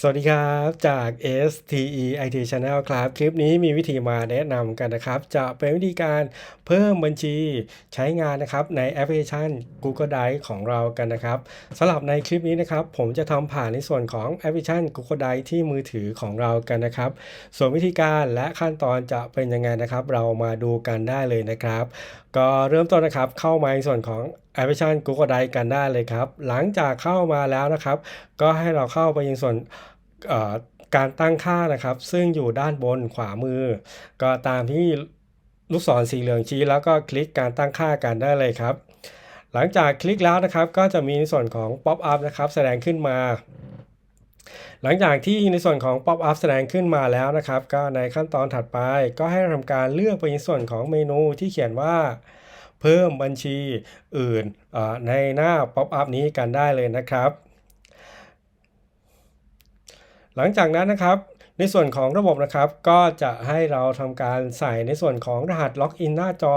สวัสดีครับจาก STE IT Channel ครับ คลิปนี้มีวิธีมาแนะนำกันนะครับ จะเป็นวิธีการเพิ่มบัญชีใช้งานนะครับในแอปพลิเคชัน Google Drive ของเรากันนะครับสำหรับในคลิปนี้นะครับ ผมจะทำผ่านในส่วนของแอปพลิเคชัน Google Drive ที่มือถือของเรากันนะครับ ส่วนวิธีการและขั้นตอนจะเป็นยังไงนะครับ เรามาดูกันได้เลยนะครับ ก็เริ่มต้นนะครับเข้ามาในส่วนของแอปพลิเคชัน Google Drive กันได้เลยครับ หลังจากเข้ามาแล้วนะครับ ก็ให้เราเข้าไปยังส่วนการตั้งค่านะครับ ซึ่งอยู่ด้านบนขวามือ ก็ตามที่ลูกศรสีเหลืองชี้แล้วก็คลิกการตั้งค่ากันได้เลยครับ หลังจากคลิกแล้วนะครับ ก็จะมีในส่วนของ Pop up นะครับ แสดงขึ้นมา หลังจากที่ในส่วนของ Pop up แสดงขึ้นมาแล้วนะครับ ก็ในขั้นตอนถัดไป ก็ให้ทำการเลือกไปในส่วนของเมนูที่เขียนว่า เพิ่มบัญชีอื่นในหน้า Pop up นี้กันได้เลยนะครับ หลังจากนั้นนะครับในส่วนของระบบนะครับก็จะให้เราทำการใส่ในส่วนของรหัสล็อกอินหน้าจอ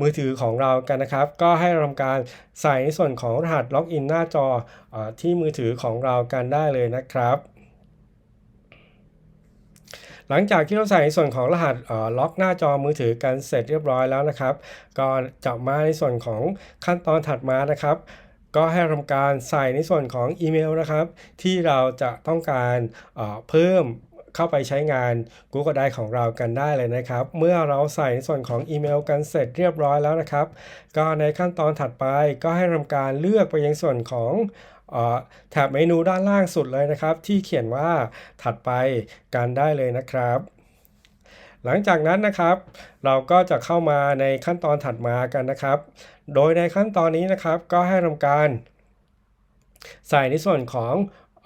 มือถือของเรากันนะครับ ก็ให้เราทำการใส่ในส่วนของรหัสล็อกอินหน้าจออที่มือถือของเรากันได้เลยนะครับ หลังจากที่เราใส่ในส่วนของรหัสออล็อกหน้าจอมือถือกันเสร็จเรียบร้อยแล้วนะครับ ก็จะมาในส่วนของขั้นตอนถัดมานะครับก็ให้ทำการใส่ในส่วนของอีเมลนะครับ ที่เราจะต้องการเออเพิ่ม เข้าไปใช้งาน Google Drive ของเรากันได้เลยนะครับ เมื่อเราใส่ในส่วนของอีเมลกันเสร็จเรียบร้อยแล้วนะครับ ก็ในขั้นตอนถัดไปก็ให้ทำการเลือกไปยังส่วนของแถบเมนูด้านล่างสุดเลยนะครับ ที่เขียนว่าถัดไปกันได้เลยนะครับหลังจากนั้นนะครับ เราก็จะเข้ามาในขั้นตอนถัดมากันนะครับ โดยในขั้นตอนนี้นะครับก็ให้ทำการ ใส่ในส่วนของ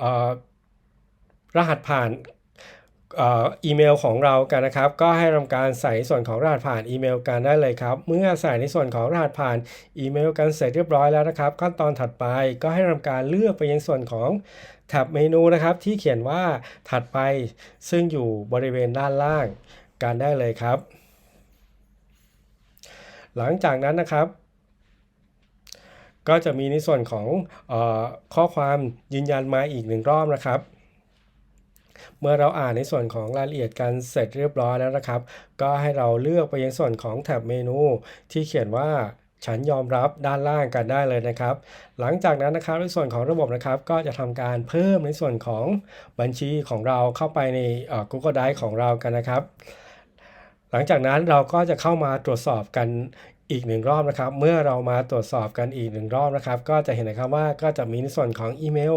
ออรหัสผ่าน อีเมลของเรากันนะครับ ก็ให้ทำการใส่ส่วนของรหัสผ่านอีเมลกันได้เลยครับ เมื่อใส่ในส่วนของรหัสผ่านอีเมลกันเสร็จเรียบร้อยแล้วนะครับ ขั้นตอนถัดไปก็ให้ทำการเลือกไปยังส่วนของแท็บเมนูนะครับ ที่เขียนว่าถัดไปซึ่งอยู่บริเวณด้านล่างกันได้เลยครับ หลังจากนั้นนะครับก็จะมีในส่วนของอข้อความยืนยันมาอีกหนึ่งรอบนะครับ เมื่อเราอ่านในส่วนของรายละเอียดกันเสร็จเรียบร้อยแล้วนะครับ ก็ให้เราเลือกไปยังส่วนของแท็บเมนู ที่เขียนว่าฉันยอมรับด้านล่างกันได้เลยนะครับ หลังจากนั้นนะครับในส่วนของระบบนะครับ ก็จะทำการเพิ่มในส่วนของบัญชีของเราเข้าไปใน Google Drive ของเรากันนะครับ หลังจากนั้นเราก็จะเข้ามาตรวจสอบกัน อีกหนึ่งรอบนะครับ เมื่อเรามาตรวจสอบกันอีกหนึ่งรอบนะครับ ก็จะเห็นนะครับว่าก็จะมีในส่วนของอีเมล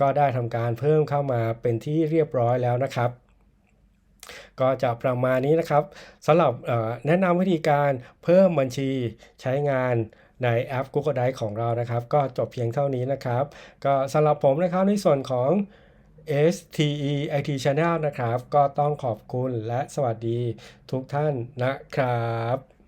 ก็ได้ทำการเพิ่มเข้ามาเป็นที่เรียบร้อยแล้วนะครับก็จะประมาณนี้นะครับสำหรับแนะนำวิธีการเพิ่มบัญชีใช้งานในแอป Google Drive ของเรานะครับ ก็จบเพียงเท่านี้นะครับ ก็สำหรับผมนะครับในส่วนของ STE IT Channel นะครับ ก็ต้องขอบคุณและสวัสดีทุกท่านนะครับ